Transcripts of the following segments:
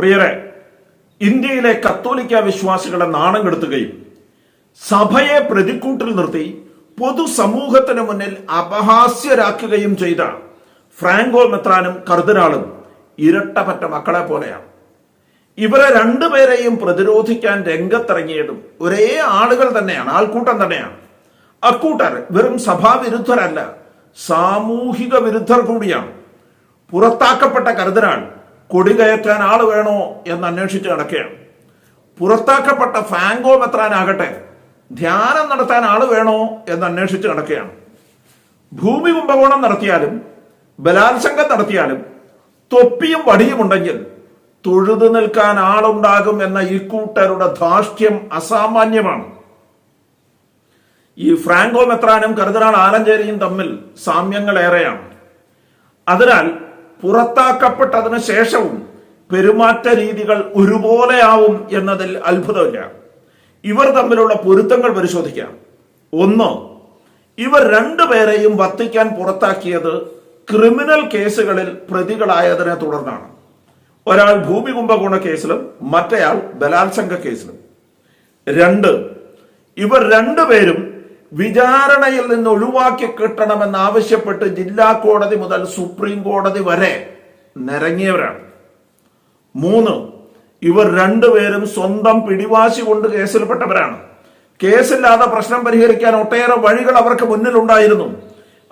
പ്രിയരെ ഇന്ത്യയിലെ കത്തോലിക്ക വിശ്വാസികളെ നാണം കെടുത്തുകയും സഭയെ പ്രതിക്കൂട്ടിൽ നിർത്തി പൊതുസമൂഹത്തിന് മുന്നിൽ അപഹാസ്യരാക്കുകയും ചെയ്ത ഫ്രാങ്കോ മെത്രാനും കർദിനാളും ഇരട്ടപ്പറ്റ മക്കളെ പോലെയാണ്. ഇവരെ രണ്ടുപേരെയും പ്രതിരോധിക്കാൻ രംഗത്തിറങ്ങിയതും ഒരേ ആളുകൾ തന്നെയാണ് ആൾക്കൂട്ടം തന്നെയാണ്. അക്കൂട്ടർ വെറും സഭാവിരുദ്ധരല്ല സാമൂഹിക വിരുദ്ധർ കൂടിയാണ്. പുറത്താക്കപ്പെട്ട കരുതനാൾ കൊടി കയറ്റാൻ ആൾ വേണോ എന്ന് അന്വേഷിച്ച് നടക്കുകയാണ്. പുറത്താക്കപ്പെട്ട ഫാങ്കോ മെത്രാനാകട്ടെ ധ്യാനം നടത്താൻ ആൾ വേണോ എന്ന് അന്വേഷിച്ച് നടക്കുകയാണ്. ഭൂമി കുംഭകോണം നടത്തിയാലും ബലാത്സംഗം നടത്തിയാലും തൊപ്പിയും വടിയും ഉണ്ടെങ്കിൽ തൊഴുതു നിൽക്കാൻ ആളുണ്ടാകും എന്ന ഇക്കൂട്ടരുടെ ധാർഷ്ട്യം അസാമാന്യമാണ്. ഈ ഫ്രാങ്കോ മെത്രാനും കരുതനാൾ ആലഞ്ചേരിയും തമ്മിൽ സാമ്യങ്ങൾ ഏറെയാണ് അതിനാൽ പുറത്താക്കപ്പെട്ടതിന് ശേഷവും പെരുമാറ്റ രീതികൾ ഒരുപോലെയാവും എന്നതിൽ അത്ഭുതമില്ല. ഇവർ തമ്മിലുള്ള പൊരുത്തങ്ങൾ പരിശോധിക്കാം. ഒന്ന് ഇവർ രണ്ടുപേരെയും വത്തിക്കാൻ പുറത്താക്കിയത് ക്രിമിനൽ കേസുകളിൽ പ്രതികളായതിനെ തുടർന്നാണ്. ഒരാൾ ഭൂമി കുംഭകോണ കേസിലും മറ്റേയാൾ ബലാത്സംഗ കേസിലും. രണ്ട് ഇവർ രണ്ടുപേരും വിചാരണയിൽ നിന്ന് ഒഴിവാക്കി കിട്ടണമെന്നാവശ്യപ്പെട്ട് ജില്ലാ കോടതി മുതൽ സുപ്രീം കോടതി വരെ നിരങ്ങിയവരാണ്. മൂന്ന് ഇവർ രണ്ടുപേരും സ്വന്തം പിടിവാശി കൊണ്ട് കേസിൽപ്പെട്ടവരാണ്. കേസില്ലാതെ പ്രശ്നം പരിഹരിക്കാൻ ഒട്ടേറെ വഴികൾ അവർക്ക് മുന്നിലുണ്ടായിരുന്നു.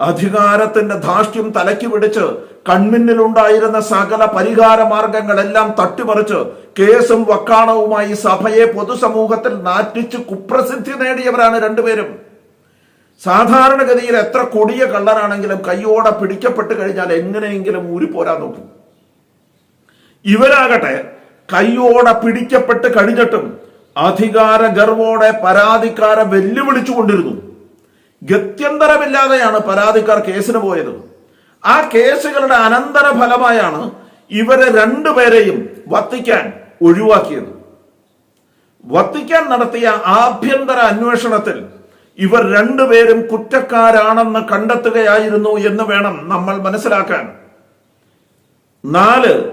അധികാരത്തിന്റെ ധാർഷ്ട്യം തലയ്ക്ക് പിടിച്ച് കൺമിന്നിലുണ്ടായിരുന്ന സകല പരിഹാര മാർഗങ്ങളെല്ലാം തട്ടിമറിച്ച് കേസും വക്കാണവുമായി സഭയെ പൊതുസമൂഹത്തിൽ നാറ്റിച്ച് കുപ്രസിദ്ധി നേടിയവരാണ് രണ്ടുപേരും. സാധാരണഗതിയിൽ എത്ര കൊടിയ കള്ളനാണെങ്കിലും കയ്യോടെ പിടിക്കപ്പെട്ട് കഴിഞ്ഞാൽ എങ്ങനെയെങ്കിലും ഊരി പോരാൻ നോക്കും. ഇവരാകട്ടെ കയ്യോടെ പിടിക്കപ്പെട്ട് കഴിഞ്ഞിട്ടും അധികാര ഗർവോടെ പരാതിക്കാരെ വെല്ലുവിളിച്ചുകൊണ്ടിരുന്നു ഗത്യന്തരമില്ലാതെയാണ് പരാതിക്കാർ കേസിന് പോയത്. ആ കേസുകളുടെ അനന്തര ഫലമായാണ് ഇവരെ രണ്ടുപേരെയും വത്തിക്കാൻ ഒഴിവാക്കിയത്. വത്തിക്കാൻ നടത്തിയ ആഭ്യന്തര അന്വേഷണത്തിൽ ഇവർ രണ്ടുപേരും കുറ്റക്കാരാണെന്ന് കണ്ടെത്തുകയായിരുന്നു എന്ന് വേണം നമ്മൾ മനസ്സിലാക്കാൻ. നാല്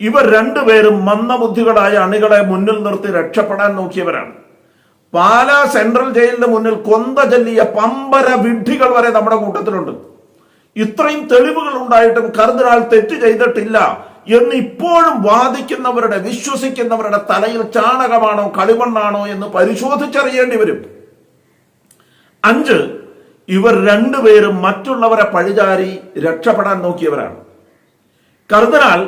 ഇവർ രണ്ടുപേരും മന്ദബുദ്ധികളായ അണികളെ മുന്നിൽ നിർത്തി രക്ഷപ്പെടാൻ നോക്കിയവരാണ്. പാലാ സെൻട്രൽ ജയിലിന് മുന്നിൽ കൊന്ത ചൊല്ലിയ പമ്പര വിഡ്ഢികൾ വരെ നമ്മുടെ കൂട്ടത്തിലുണ്ട്. ഇത്രയും തെളിവുകൾ ഉണ്ടായിട്ടും കർദിനാൾ തെറ്റ് ചെയ്തിട്ടില്ല എന്ന് ഇപ്പോഴും വാദിക്കുന്നവരുടെ വിശ്വസിക്കുന്നവരുടെ തലയിൽ ചാണകമാണോ കളിമണ്ണാണോ എന്ന് പരിശോധിച്ചറിയേണ്ടി വരും. അഞ്ച് ഇവർ രണ്ടുപേരും മറ്റുള്ളവരെ പഴിചാരി രക്ഷപ്പെടാൻ നോക്കിയവരാണ്. കർദനാൽ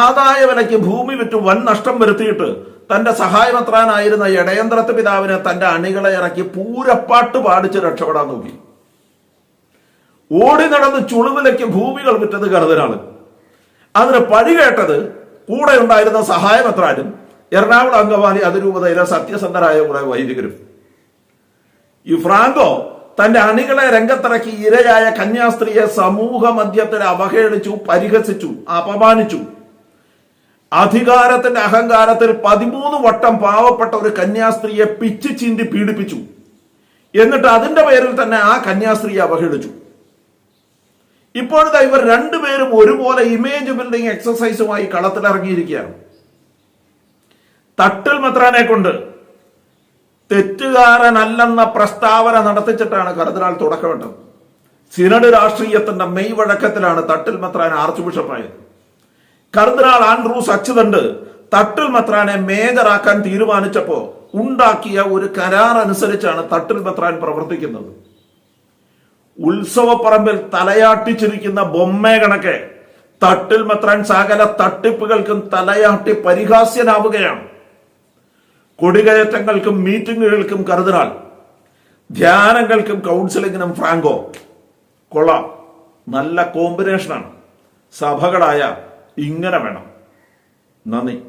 ആദായ വിലയ്ക്ക് ഭൂമി വിറ്റ് വൻ നഷ്ടം വരുത്തിയിട്ട് തന്റെ സഹായമത്രാനായിരുന്ന ഇടയന്ത്രത്ത് പിതാവിനെ തന്റെ അണികളെ ഇറക്കി പൂരപ്പാട്ട് പാടിച്ച് രക്ഷപ്പെടാൻ നോക്കി. ഓടി നടന്ന് ചുളുവിലേക്ക് ഭൂമികൾ വിറ്റത് കരുതനാണ് അതിന് പഴി കേട്ടത് കൂടെ ഉണ്ടായിരുന്ന സഹായമത്രാനും എറണാകുളം അംഗവാലി അതിരൂപതയിലെ സത്യസന്ധരായ കുറെ വൈദികരും. ഈ ഫ്രാങ്കോ തന്റെ അണികളെ രംഗത്തിറക്കി ഇരയായ കന്യാസ്ത്രീയെ സമൂഹ മധ്യത്തിൽ അവഹേളിച്ചു പരിഹസിച്ചു അപമാനിച്ചു. അധികാരത്തിന്റെ അഹങ്കാരത്തിൽ പതിമൂന്ന് വട്ടം പാവപ്പെട്ട ഒരു കന്യാസ്ത്രീയെ പിച്ച് ചീന്തി പീഡിപ്പിച്ചു. എന്നിട്ട് അതിന്റെ പേരിൽ തന്നെ ആ കന്യാസ്ത്രീയെ അവഹേളിച്ചു. ഇപ്പോഴത്തെ ഇവർ രണ്ടുപേരും ഒരുപോലെ ഇമേജ് ബിൽഡിംഗ് എക്സസൈസുമായി കളത്തിലിറങ്ങിയിരിക്കുകയാണ്. തട്ടിൽ മെത്രാനെ കൊണ്ട് തെറ്റുകാരനല്ലെന്ന പ്രസ്താവന നടത്തിച്ചിട്ടാണ് കർദിനാൾ തുടക്കമിട്ടത്. സിനഡ് രാഷ്ട്രീയത്തിന്റെ മെയ് വഴക്കത്തിലാണ് തട്ടിൽ മെത്രാൻ ആർച്ച് ബിഷപ്പായത്. കർദിനാൾ ആൻഡ്രൂസ് അച്ചുതണ്ട് തട്ടിൽ മെത്രാനെ മേജറാക്കാൻ തീരുമാനിച്ചപ്പോ ഉണ്ടാക്കിയ ഒരു കരാർ അനുസരിച്ചാണ് തട്ടിൽ മെത്രാൻ പ്രവർത്തിക്കുന്നത്. ഉത്സവപ്പറമ്പിൽ തലയാട്ടിച്ചിരിക്കുന്ന ബൊമ്മേ കണക്കെ തട്ടിൽ മെത്രാൻ സകല തട്ടിപ്പുകൾക്കും തലയാട്ടി പരിഹാസ്യനാവുകയാണ്. കൊടികയറ്റങ്ങൾക്കും മീറ്റിങ്ങുകൾക്കും കരുതിനാൽ ധ്യാനങ്ങൾക്കും കൗൺസിലിങ്ങിനും ഫ്രാങ്കോ കൊള്ളാം. നല്ല കോമ്പിനേഷനാണ്. സഭകളായ ഇങ്ങനെ വേണം. നന്ദി.